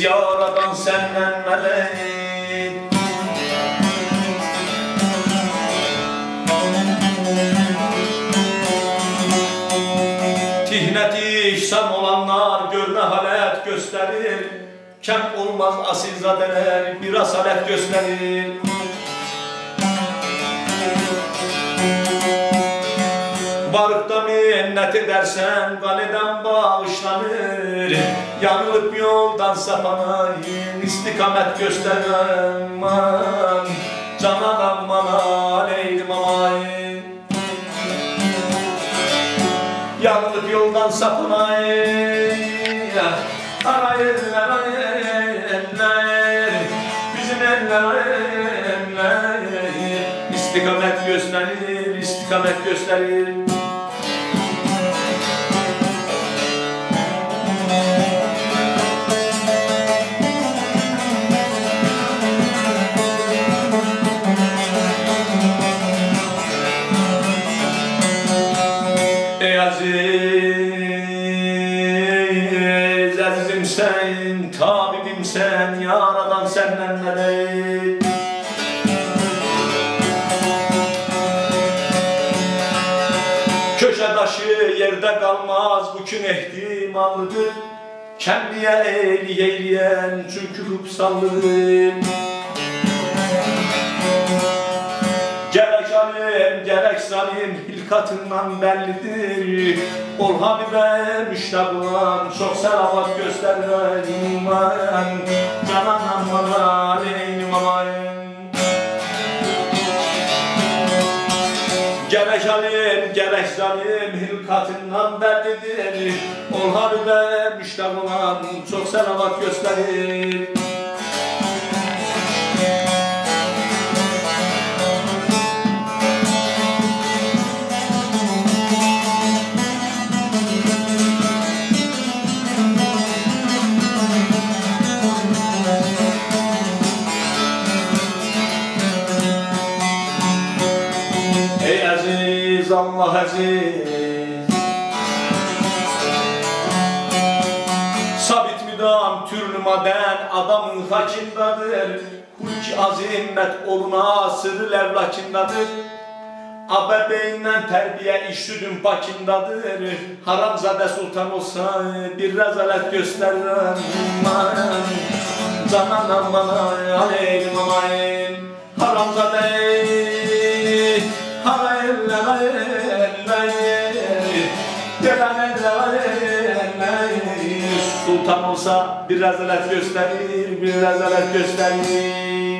Yaradan senden melek. Tihneti işsam olanlar görme halet gösterir. Kem olmaz asilzadeler bir asalet gösterir. Varıkta minnet edersen ganeden bağışlanır. Yanılıp yoldan sapanayın istikamet göstermem Canan aman aleylim amayın Yanılıp yoldan sapanayın Arayın eller Bizim eller İstikamet gösterir, istikamet gösterir aziz, azizim sen, tabibim sen, yaradan senden melek. Köşe taşı yerde kalmaz, bu kün ihtimallıdır. Kendiye eğli eğleyen çünkü rupsallıdır. Zalim hilkatından bellidir. Ol Habibe müştabulan çok selavat göstermen iman. Canan aman aleyhim aman Gerek alim, gerek zalim hilkatından bellidir. Ol Habibe müştabulan çok selavat gösterir aziz Allah aziz Sabit müdam türlü maden? Adamın hakindadır Hulki azimmet oluna sırrı levlakindadır Abebeyinden terbiye işsüdün bakindadır Haramzade sultan olsa bir rezalet gösterir Canan aman aleyhim aman Haramzade Gelen Sultan olsa bir rezalet gösterir Bir rezalet gösterir